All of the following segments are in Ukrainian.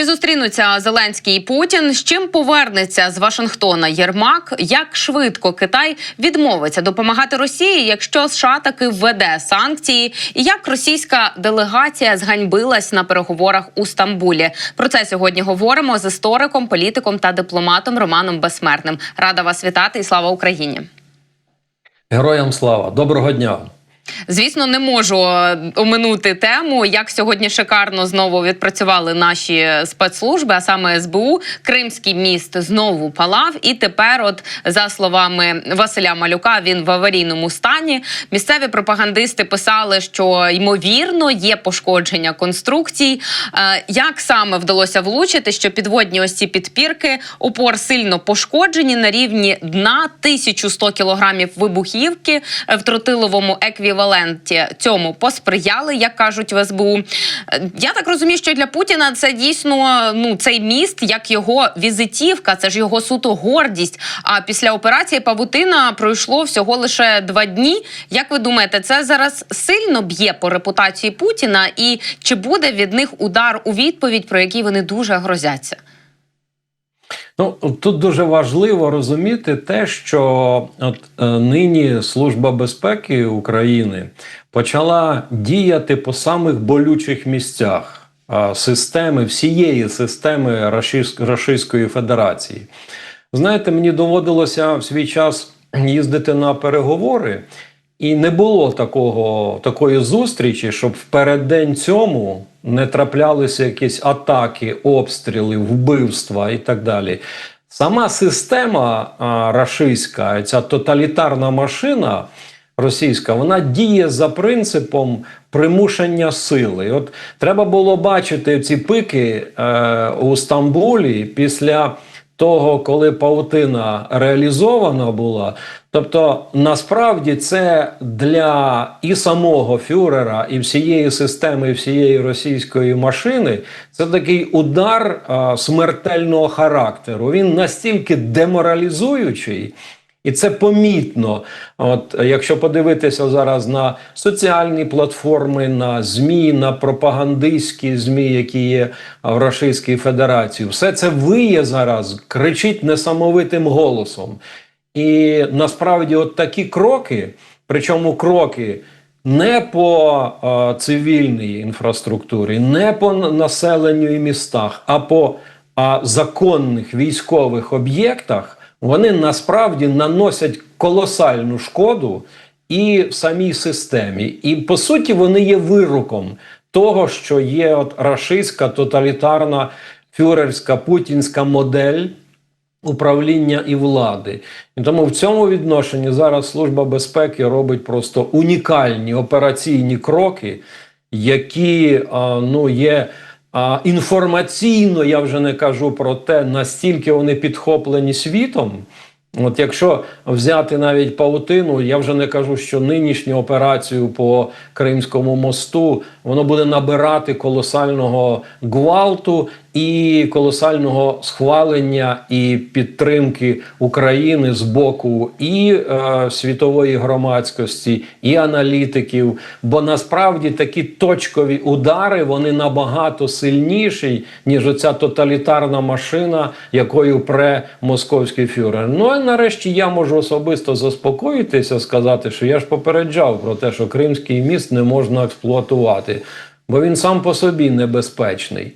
Чи зустрінуться Зеленський і Путін? З чим повернеться з Вашингтона Єрмак? Як швидко Китай відмовиться допомагати Росії, якщо США таки введе санкції? І як російська делегація зганьбилась на переговорах у Стамбулі? Про це сьогодні говоримо з істориком, політиком та дипломатом Романом Безсмертним. Рада вас вітати і слава Україні! Героям слава, доброго дня. Звісно, не можу е, оминути тему, як сьогодні шикарно знову відпрацювали наші спецслужби, а саме СБУ. Кримський міст знову палав. І тепер, от за словами Василя Малюка, він в аварійному стані. Місцеві пропагандисти писали, що ймовірно є пошкодження конструкцій. Е, Як саме вдалося влучити, що підводні ось ці підпірки опор сильно пошкоджені на рівні дна 1100 кілограмів вибухівки е, в тротиловому еквіваленті цьому посприяли, як кажуть в СБУ. Е, Я так розумію, що для Путіна це дійсно ну цей міст, як його візитівка, це ж його суто гордість. А після операції Павутина пройшло всього лише два дні. Як ви думаєте, це зараз сильно б'є по репутації Путіна, і чи буде від них удар у відповідь, про який вони дуже грозяться? Ну тут дуже важливо розуміти те, що от е, нині Служба безпеки України почала діяти по самих болючих місцях системи всієї системи Рашис- Рашистської Федерації. Знаєте, мені доводилося в свій час їздити на переговори, і не було такого, такої зустрічі, щоб в переддень цьому не траплялися якісь атаки, обстріли, вбивства і так далі. Сама система а, ця тоталітарна машина російська, вона діє за принципом примушення сили. От треба було бачити ці пики е, у Стамбулі після того, коли паутина реалізована була. Тобто, насправді це для і самого фюрера, і всієї системи, і всієї російської машини це такий удар а, смертельного характеру. Він настільки деморалізуючий. І це помітно. От якщо подивитися зараз на соціальні платформи, на ЗМІ, на пропагандистські ЗМІ, які є в Російській Федерації, все це виє зараз, кричить несамовитим голосом. І насправді, от такі кроки, причому кроки. Не по е, цивільній інфраструктурі, не по населенню і містах, а по а, законних військових об'єктах, вони насправді наносять колосальну шкоду і в самій системі. І по суті, вони є вироком того, що є от рашистська тоталітарна фюрерська путінська модель управління і влади. І тому в цьому відношенні зараз Служба безпеки робить просто унікальні операційні кроки, які ну, є а, інформаційно, я вже не кажу про те, настільки вони підхоплені світом. От якщо взяти навіть паутину, я вже не кажу, що нинішню операцію по Кримському мосту воно буде набирати колосального гвалту і колосального схвалення і підтримки України з боку і е, світової громадськості, і аналітиків. Бо насправді такі точкові удари вони набагато сильніші, ніж оця тоталітарна машина, якою пре московський фюрер. Ну а нарешті я можу особисто заспокоїтися, сказати, що я ж попереджав про те, що Кримський міст не можна експлуатувати, бо він сам по собі небезпечний.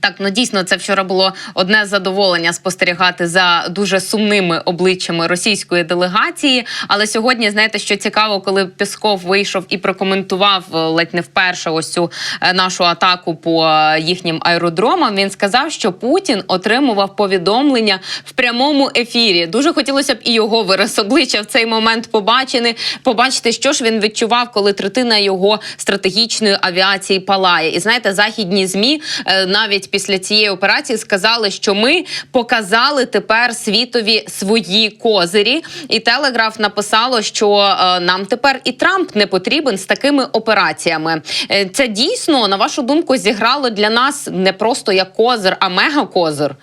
Так, ну дійсно, це вчора було одне задоволення спостерігати за дуже сумними обличчями російської делегації. Але сьогодні, знаєте, що цікаво, коли Пісков вийшов і прокоментував е, ледь не вперше ось цю е, нашу атаку по е, їхнім аеродромам. Він сказав, що Путін отримував повідомлення в прямому ефірі. Дуже хотілося б і його вираз обличчя в цей момент побачити, побачити, що ж він відчував, коли третина його стратегічної авіації палає. І знаєте, західні змі е, навіть після цієї операції сказали, що ми показали тепер світові свої козирі. І Телеграф написало, що е, нам тепер і Трамп не потрібен з такими операціями. Е, Це дійсно, на вашу думку, зіграло для нас не просто як козир, а мега козир.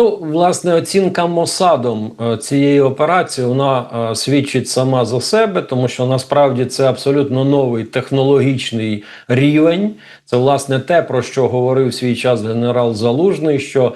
Ну, власне, оцінка Мосадом е, цієї операції вона е, свідчить сама за себе, тому що насправді це абсолютно новий технологічний рівень. Це власне те, про що говорив свій час генерал Залужний, що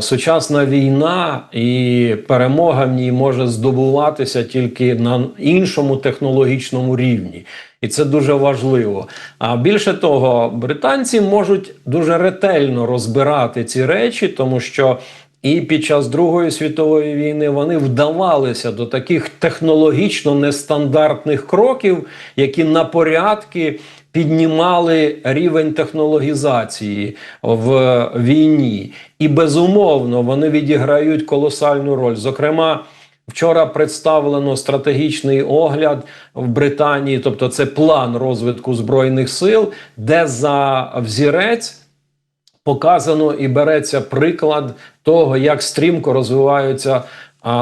сучасна війна і перемога в ній може здобуватися тільки на іншому технологічному рівні. І це дуже важливо. А більше того, британці можуть дуже ретельно розбирати ці речі, тому що і під час Другої світової війни вони вдавалися до таких технологічно нестандартних кроків, які на порядки піднімали рівень технологізації в війні. І безумовно вони відіграють колосальну роль. Зокрема, Вчора представлено стратегічний огляд в Британії, тобто це план розвитку збройних сил, де за взірець показано і береться приклад того, як стрімко розвиваються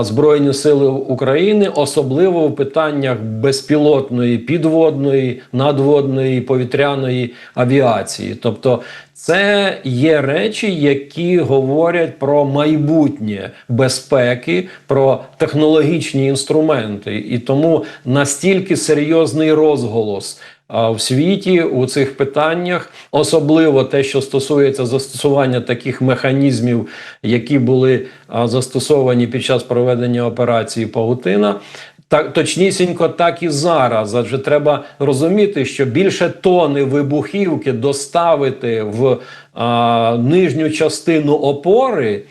Збройні Сили України, особливо в питаннях безпілотної, підводної, надводної, повітряної авіації. Тобто, це є речі, які говорять про майбутнє безпеки, про технологічні інструменти, і тому настільки серйозний розголос. В світі у цих питаннях, особливо те, що стосується застосування таких механізмів, які були застосовані під час проведення операції Паутина. Так точнісінько, так і зараз. Адже треба розуміти, що більше тони вибухівки доставити в а, нижню частину опори.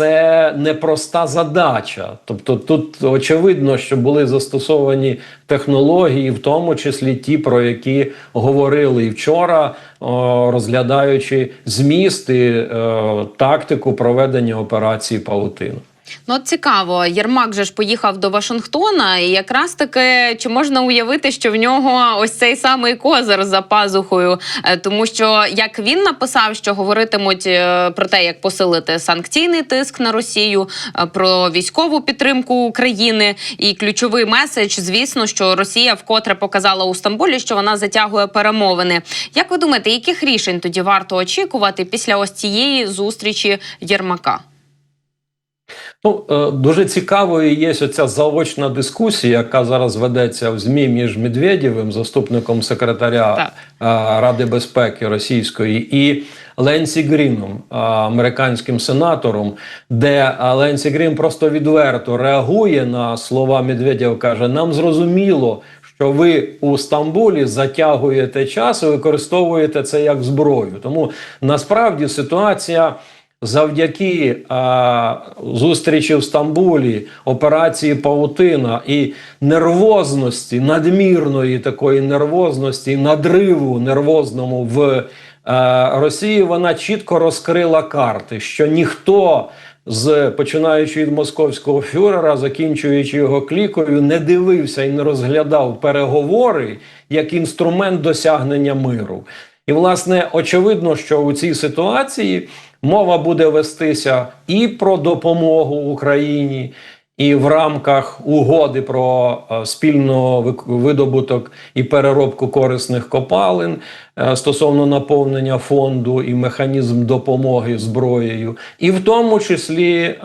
Це непроста задача. Тобто, тут очевидно, що були застосовані технології, в тому числі ті, про які говорили і вчора, розглядаючи зміст і е, тактику проведення операції Паутина. Ну, от цікаво, Єрмак же ж поїхав до Вашингтона, і якраз таки чи можна уявити, що в нього ось цей самий козир за пазухою, Е, тому що як він написав, що говоритимуть е, про те, як посилити санкційний тиск на Росію, е, про військову підтримку України, і ключовий меседж, звісно, що Росія вкотре показала у Стамбулі, що вона затягує перемовини. Як ви думаєте, яких рішень тоді варто очікувати після ось цієї зустрічі Єрмака? Ну, е, дуже цікавою є оця заочна дискусія, яка зараз ведеться в ЗМІ між Медведєвим, заступником секретаря Так. е, Ради безпеки Російської, і Ленсі Гріном, е, американським сенатором, де Ленсі Грін просто відверто реагує на слова Медведєва, каже: нам зрозуміло. Що ви у Стамбулі затягуєте час і використовуєте це як зброю. Тому насправді ситуація завдяки зустрічі в Стамбулі, операції Паутина і нервозності, надмірної такої нервозності, надриву нервозному в е, Росії, вона чітко розкрила карти, що ніхто. З починаючи від московського фюрера, закінчуючи його клікою, не дивився і не розглядав переговори як інструмент досягнення миру. І, власне, очевидно, що у цій ситуації мова буде вестися і про допомогу Україні, і в рамках угоди про е, спільно видобуток і переробку корисних копалин стосовно наповнення фонду і механізм допомоги зброєю, і в тому числі е,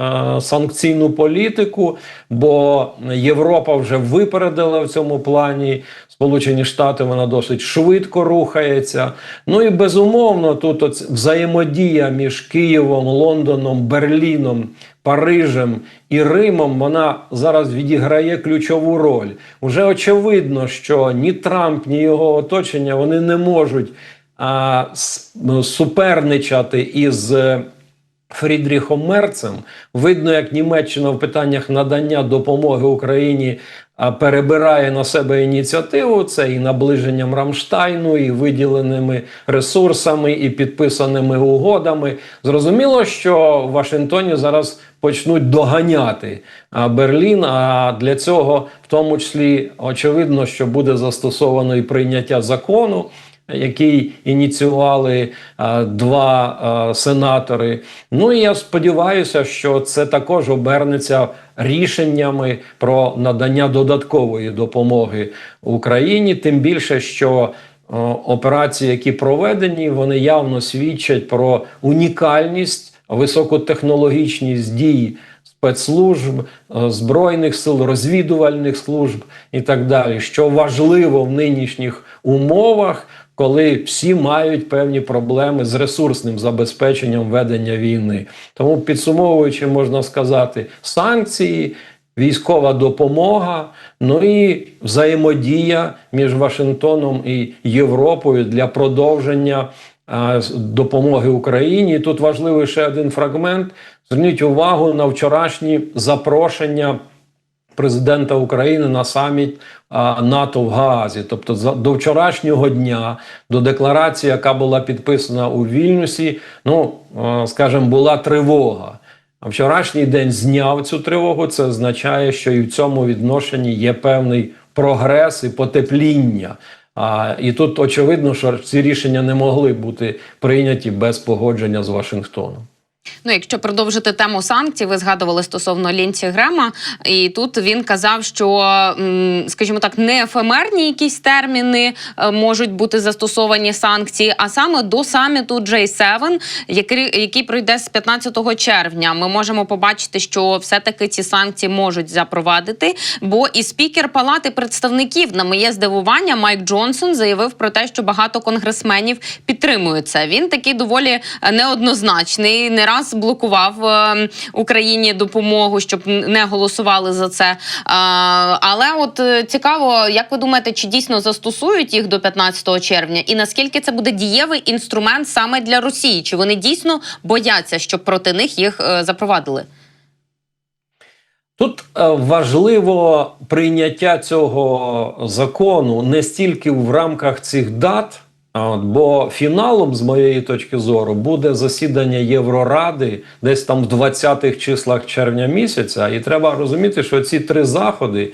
санкційну політику, бо Європа вже випередила в цьому плані. Сполучені Штати вона досить швидко рухається. Ну і безумовно, тут взаємодія між Києвом, Лондоном, Берліном, Парижем і Римом вона зараз відіграє ключову роль. Уже очевидно, що ні Трамп, ні його оточення вони не можуть а, ну, суперничати із. е, Фрідріхом Мерцем видно, як Німеччина в питаннях надання допомоги Україні перебирає на себе ініціативу. Це і наближенням Рамштайну, і виділеними ресурсами, і підписаними угодами. Зрозуміло, що в Вашингтоні зараз почнуть доганяти Берлін. А для цього, в тому числі, очевидно, що буде застосовано і прийняття закону який ініціювали а, два а, сенатори. Ну і я сподіваюся, що це також обернеться рішеннями про надання додаткової допомоги Україні, тим більше, що операції, які проведені, вони явно свідчать про унікальність високотехнологічність дій спецслужб, збройних сил, розвідувальних служб і так далі, що важливо в нинішніх умовах, коли всі мають певні проблеми з ресурсним забезпеченням ведення війни. Тому підсумовуючи, можна сказати, санкції. Військова допомога, ну і взаємодія між Вашингтоном і Європою для продовження а, допомоги Україні. Тут важливий ще один фрагмент. Зверніть увагу на вчорашні запрошення президента України на саміт НАТО в Гаазі. Тобто, за, до вчорашнього дня, до декларації, яка була підписана у Вільнюсі, ну а, скажімо, була тривога. А вчорашній день зняв цю тривогу. Це означає, що і в цьому відношенні є певний прогрес і потепління. А, і тут очевидно, що ці рішення не могли бути прийняті без погодження з Вашингтоном. Ну, якщо продовжити тему санкцій, ви згадували стосовно Лінці Грема, і тут він казав, що, скажімо так, не ефемерні якісь терміни е, можуть бути застосовані санкції, а саме до саміту J7, який, який пройде з 15 червня. Ми можемо побачити, що все-таки ці санкції можуть запровадити. Бо і спікер Палати представників, на моє здивування, Майк Джонсон заявив про те, що багато конгресменів підтримують це. Він такий доволі е, неоднозначний. Не раз блокував е, Україні допомогу, щоб не голосували за це. Але от е, цікаво, як ви думаєте, чи дійсно застосують їх до 15 червня, і наскільки це буде дієвий інструмент саме для Росії? Чи вони дійсно бояться, щоб проти них їх е, запровадили? Тут важливо прийняття цього закону не стільки в рамках цих дат, от, бо фіналом, з моєї точки зору, буде засідання Євроради десь там в 20-х числах червня місяця. І треба розуміти, що ці три заходи.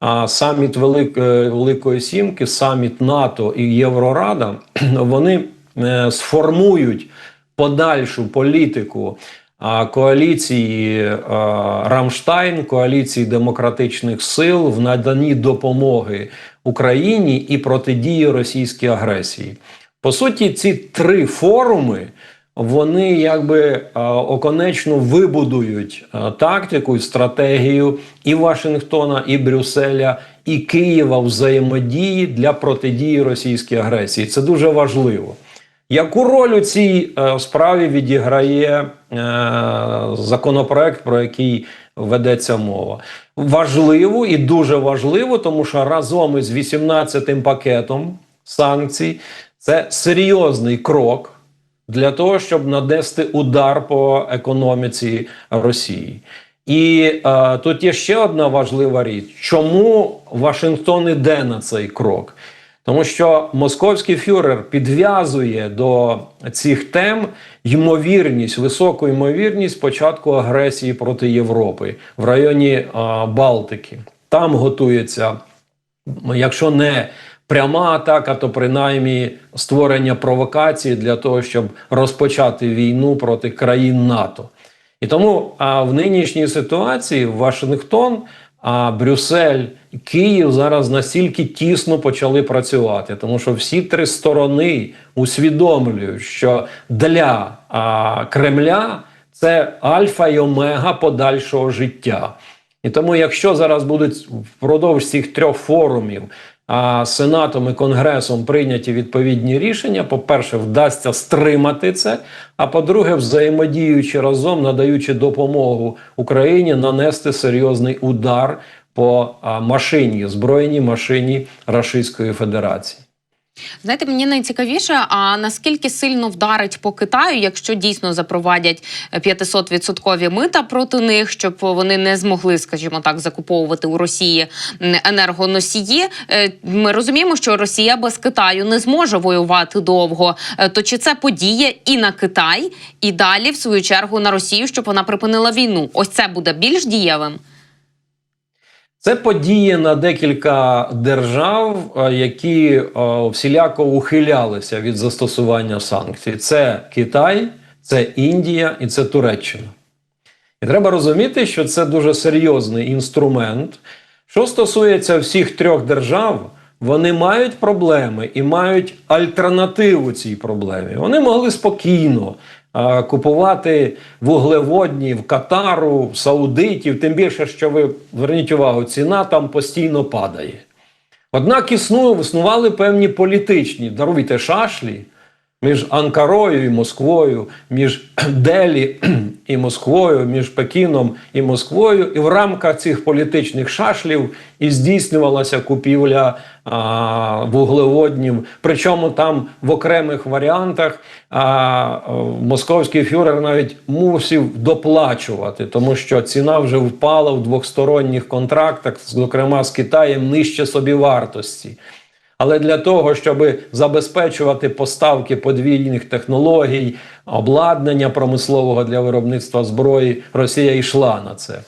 А саміт Велик, е, Великої Сімки, саміт НАТО і Єврорада, вони е, сформують подальшу політику а, коаліції е, Рамштайн, коаліції демократичних сил в наданні допомоги Україні і протидії російській агресії. По суті, ці три форуми. Вони якби е, оконечно вибудують е, тактику і стратегію і Вашингтона, і Брюсселя, і Києва взаємодії для протидії російській агресії. Це дуже важливо. Яку роль у цій е, справі відіграє законопроект, про який ведеться мова? Важливо і дуже важливо, тому що разом із 18-тим пакетом санкцій це серйозний крок для того, щоб нанести удар по економіці Росії. І е, тут є ще одна важлива річ: чому Вашингтон іде на цей крок? Тому що московський фюрер підв'язує до цих тем ймовірність, високу ймовірність початку агресії проти Європи в районі е, Балтики. Там готується якщо не пряма атака, то принаймні створення провокації для того, щоб розпочати війну проти країн НАТО. І тому а, в нинішній ситуації Вашингтон, а Брюссель Київ зараз настільки тісно почали працювати, тому що всі три сторони усвідомлюють, що для а, Кремля це альфа і омега подальшого життя. І тому, якщо зараз будуть впродовж цих трьох форумів Сенатом і Конгресом прийняті відповідні рішення, по-перше, вдасться стримати це. А по-друге, взаємодіючи разом, надаючи допомогу Україні, нанести серйозний удар по машині, збройній машині Рашистської Федерації. Знаєте, мені найцікавіше, а наскільки сильно вдарить по Китаю, якщо дійсно запровадять 500-відсоткові мита проти них, щоб вони не змогли, скажімо так, закуповувати у Росії енергоносії. Е, Ми розуміємо, що Росія без Китаю не зможе воювати довго. Е, То чи це подіє і на Китай, і далі, в свою чергу, на Росію, щоб вона припинила війну? Ось це буде більш дієвим. Це події на декілька держав, е, які е, всіляко ухилялися від застосування санкцій. Це Китай, це Індія і це Туреччина. І треба розуміти, що це дуже серйозний інструмент. Що стосується всіх трьох держав, вони мають проблеми і мають альтернативу цій проблемі. Вони могли спокійно купувати вуглеводні в Катару, в Саудитів, тим більше, що ви зверніть увагу, ціна там постійно падає. Однак існує, існували певні політичні, даруйте шашлі між Анкарою і Москвою, між Делі і Москвою, між Пекіном і Москвою. І в рамках цих політичних шашлів і здійснювалася купівля а, вуглеводнів. Причому там в окремих варіантах а, московський фюрер навіть мусив доплачувати, тому що ціна вже впала в двосторонніх контрактах, зокрема з Китаєм, нижче собівартості. Але для того, щоб забезпечувати поставки подвійних технологій, обладнання промислового для виробництва зброї, Росія йшла на це.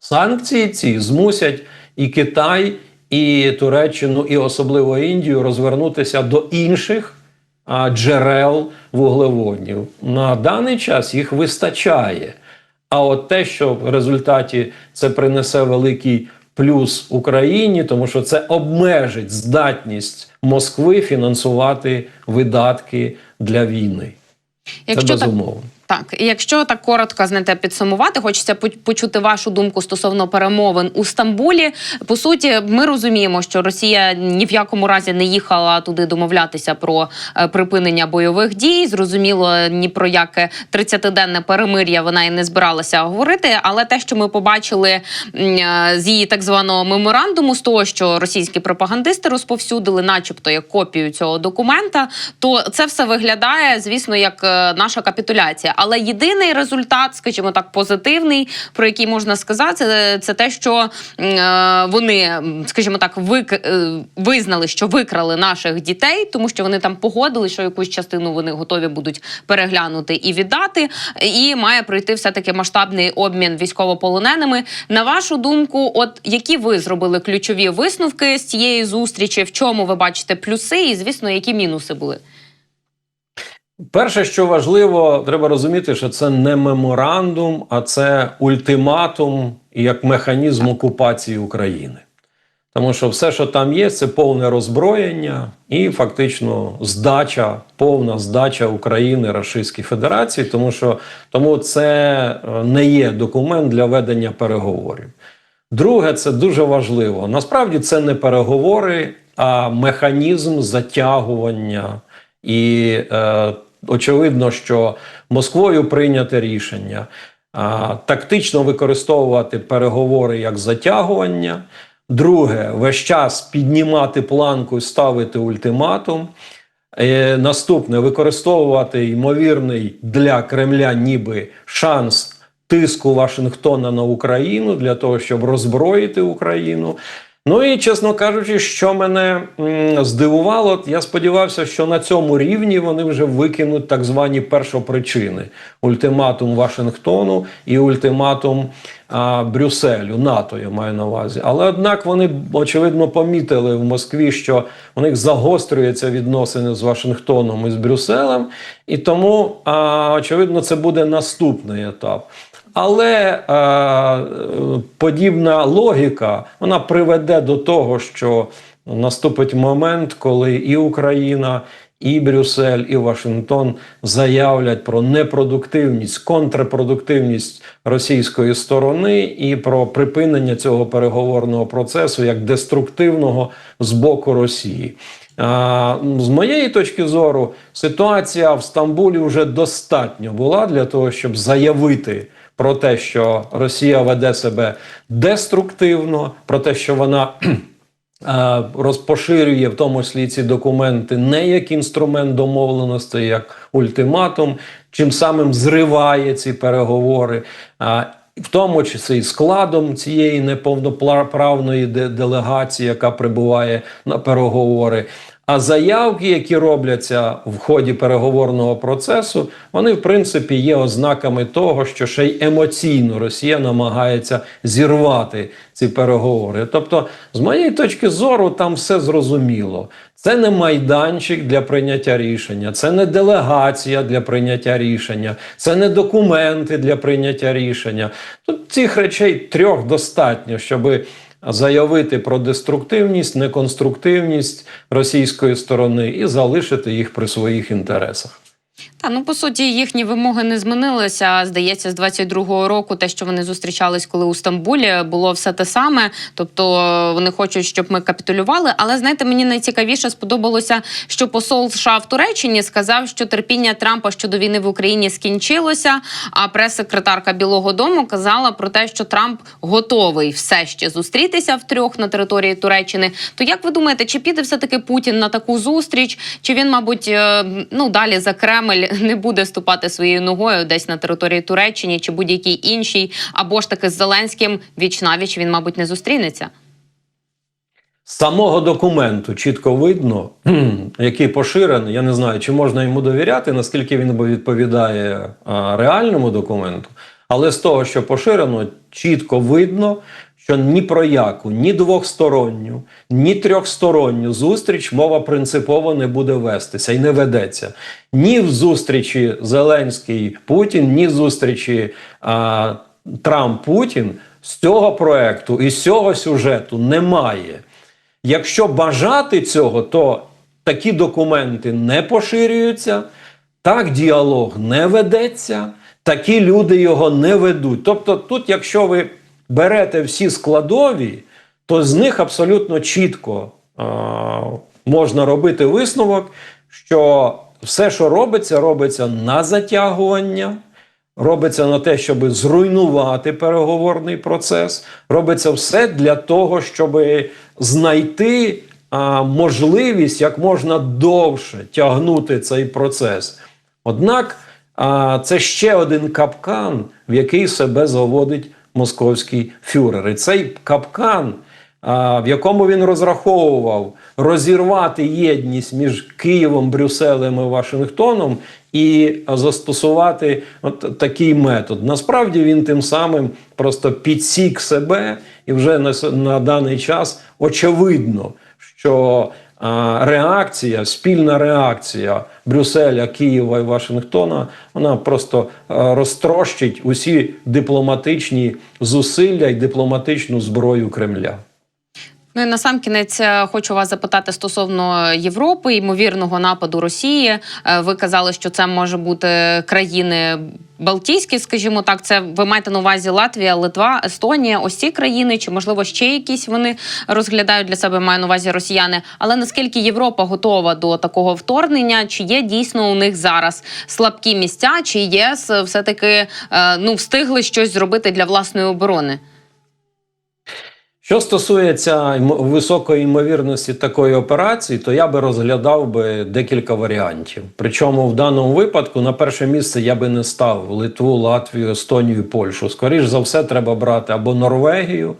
Санкції ці змусять і Китай, і Туреччину, і особливо Індію розвернутися до інших джерел вуглеводнів. На даний час їх вистачає. А от те, що в результаті це принесе великий плюс Україні, тому що це обмежить здатність Москви фінансувати видатки для війни. Якщо це так безумовно. Так, і якщо так коротко знаєте, підсумувати, хочеться по- почути вашу думку стосовно перемовин у Стамбулі. По суті, ми розуміємо, що Росія ні в якому разі не їхала туди домовлятися про е, припинення бойових дій. Зрозуміло, ні про яке 30-денне перемир'я вона і не збиралася говорити. Але те, що ми побачили е, з її так званого меморандуму, з того, що російські пропагандисти розповсюдили, начебто як копію цього документа, то це все виглядає, звісно, як е, наша капітуляція. Але єдиний результат, скажімо так, позитивний, про який можна сказати, це, це те, що е, вони, скажімо так, вик, е, визнали, що викрали наших дітей, тому що вони там погодили, що якусь частину вони готові будуть переглянути і віддати. І має пройти все таки масштабний обмін військовополоненими. На вашу думку, от які ви зробили ключові висновки з цієї зустрічі? В чому ви бачите плюси, і звісно, які мінуси були? Перше, що важливо, треба розуміти, що це не меморандум, а це ультиматум як механізм окупації України. Тому що все, що там є, це повне роззброєння і фактично здача, повна здача України Російській Федерації, тому що тому це е, не є документ для ведення переговорів. Друге, це дуже важливо. Насправді це не переговори, а механізм затягування. І е, очевидно, що Москвою прийняте рішення а, тактично використовувати переговори як затягування. Друге, весь час піднімати планку і ставити ультиматум. Е, наступне використовувати ймовірний для Кремля ніби шанс тиску Вашингтона на Україну для того, щоб роззброїти Україну. Ну і чесно кажучи, що мене здивувало, я сподівався, що на цьому рівні вони вже викинуть так звані першопричини: ультиматум Вашингтону і ультиматум а, Брюсселю, НАТО, я маю на увазі. Але однак вони очевидно помітили в Москві, що у них загострюються відносини з Вашингтоном і з Брюсселем, і тому а, очевидно це буде наступний етап. Але е, подібна логіка вона приведе до того, що наступить момент, коли і Україна, і Брюссель, і Вашингтон заявлять про непродуктивність, контрпродуктивність російської сторони і про припинення цього переговорного процесу як деструктивного з боку Росії. З моєї точки зору, ситуація в Стамбулі вже достатньо була для того, щоб заявити про те, що Росія веде себе деструктивно, про те, що вона е, розпоширює в тому числі ці документи не як інструмент домовленості, як ультиматум, чим самим зриває ці переговори. В тому числі складом цієї неповноправної делегації, яка прибуває на переговори. А заявки, які робляться в ході переговорного процесу, вони в принципі є ознаками того, що ще й емоційно Росія намагається зірвати ці переговори. Тобто, з моєї точки зору, там все зрозуміло. Це не майданчик для прийняття рішення, це не делегація для прийняття рішення, це не документи для прийняття рішення. Тут цих речей трьох достатньо, щоби заявити про деструктивність, неконструктивність російської сторони і залишити їх при своїх інтересах. Та ну по суті їхні вимоги не змінилися. Здається, з 22-го року те, що вони зустрічались, коли у Стамбулі, було все те саме. Тобто вони хочуть, щоб ми капітулювали. Але знаєте, мені найцікавіше сподобалося, що посол США в Туреччині сказав, що терпіння Трампа щодо війни в Україні скінчилося. А прес-секретарка Білого Дому казала про те, що Трамп готовий все ще зустрітися втрьох на території Туреччини. То як ви думаєте, чи піде все таки Путін на таку зустріч? Чи він, мабуть, е, ну далі за Кремль не буде ступати своєю ногою десь на території Туреччини чи будь-якій іншій, або ж таки з Зеленським віч навіч він, мабуть, не зустрінеться? Самого документу чітко видно, який поширений. Я не знаю, чи можна йому довіряти, наскільки він відповідає реальному документу. Але з того, що поширено, чітко видно, що ні про яку, ні двохсторонню, ні трьохсторонню зустріч мова принципово не буде вестися і не ведеться. Ні в зустрічі Зеленський Путін, ні в зустрічі Трамп Путін з цього проекту і з цього сюжету немає. Якщо бажати цього, то такі документи не поширюються, так діалог не ведеться, такі люди його не ведуть. Тобто, тут, якщо ви берете всі складові, то з них абсолютно чітко а, можна робити висновок, що все, що робиться, робиться на затягування. Робиться на те, щоб зруйнувати переговорний процес. Робиться все для того, щоб знайти а, можливість як можна довше тягнути цей процес. Однак а, це ще один капкан, в який себе заводить московський фюрер. І цей капкан, в якому він розраховував розірвати єдність між Києвом, Брюсселем і Вашингтоном і застосувати от такий метод. Насправді він тим самим просто підсік себе, і вже на, на даний час очевидно, що реакція, спільна реакція Брюсселя, Києва і Вашингтона, вона просто розтрощить усі дипломатичні зусилля і дипломатичну зброю Кремля. Ну і на сам кінець е, хочу вас запитати стосовно Європи, ймовірного нападу Росії. Е, Ви казали, що це може бути країни Балтійські, скажімо так. Це ви маєте на увазі Латвія, Литва, Естонія, ось ці країни, чи можливо ще якісь вони розглядають для себе, маю на увазі росіяни. Але наскільки Європа готова до такого вторгнення? Чи є дійсно у них зараз слабкі місця? Чи ЄС все таки ну встигли щось зробити для власної оборони? Що стосується високої ймовірності такої операції, то я би розглядав би декілька варіантів. Причому в даному випадку на перше місце я би не став Литву, Латвію, Естонію, Польщу. Скоріш за все, треба брати або Норвегію,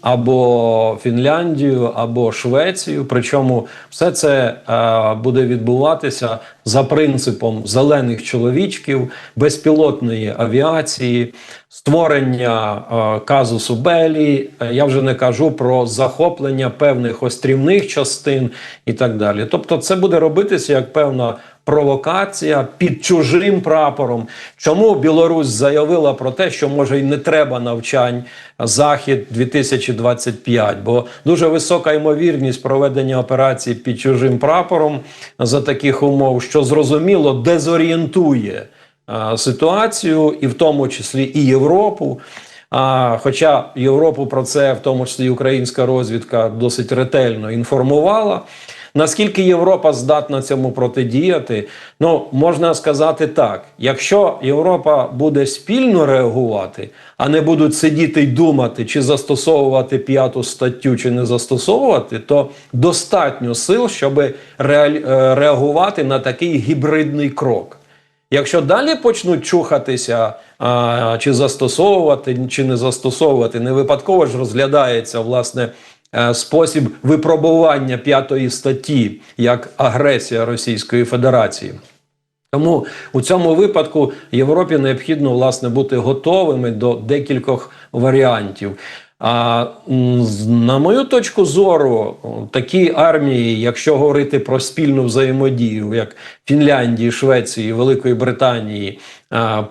або Фінляндію, або Швецію. Причому все це е, буде відбуватися за принципом зелених чоловічків, безпілотної авіації, створення е, казусу Белі. Е, Я вже не кажу про захоплення певних острівних частин і так далі. Тобто, це буде робитися як певна. Провокація під чужим прапором. Чому Білорусь заявила про те, що може й не треба навчань Захід 2025? Бо дуже висока ймовірність проведення операції під чужим прапором за таких умов, що зрозуміло дезорієнтує ситуацію, і в тому числі і Європу. А, хоча Європу про це, в тому числі і українська розвідка, досить ретельно інформувала. Наскільки Європа здатна цьому протидіяти? Ну можна сказати так: якщо Європа буде спільно реагувати, а не будуть сидіти й думати, чи застосовувати п'яту статтю, чи не застосовувати, то достатньо сил, щоб е, реагувати на такий гібридний крок. Якщо далі почнуть чухатися, а, чи застосовувати, чи не застосовувати, не випадково ж розглядається власне спосіб випробування п'ятої статті як агресія Російської Федерації. Тому у цьому випадку Європі необхідно власне бути готовими до декількох варіантів. А на мою точку зору, такі армії, якщо говорити про спільну взаємодію, як Фінляндії, Швеції, Великої Британії,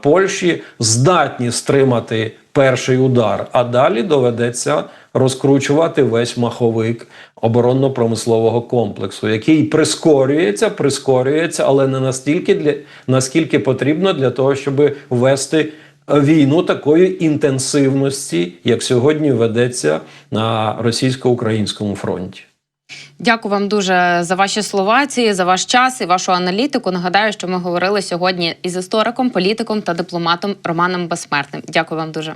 Польщі, здатні стримати перший удар, а далі доведеться розкручувати весь маховик оборонно-промислового комплексу, який прискорюється, прискорюється, але не настільки для наскільки потрібно для того, щоб ввести війну такої інтенсивності, як сьогодні ведеться на російсько-українському фронті. Дякую вам дуже за ваші слова, ці за ваш час і вашу аналітику. Нагадаю, що ми говорили сьогодні із істориком, політиком та дипломатом Романом Безсмертним. Дякую вам дуже.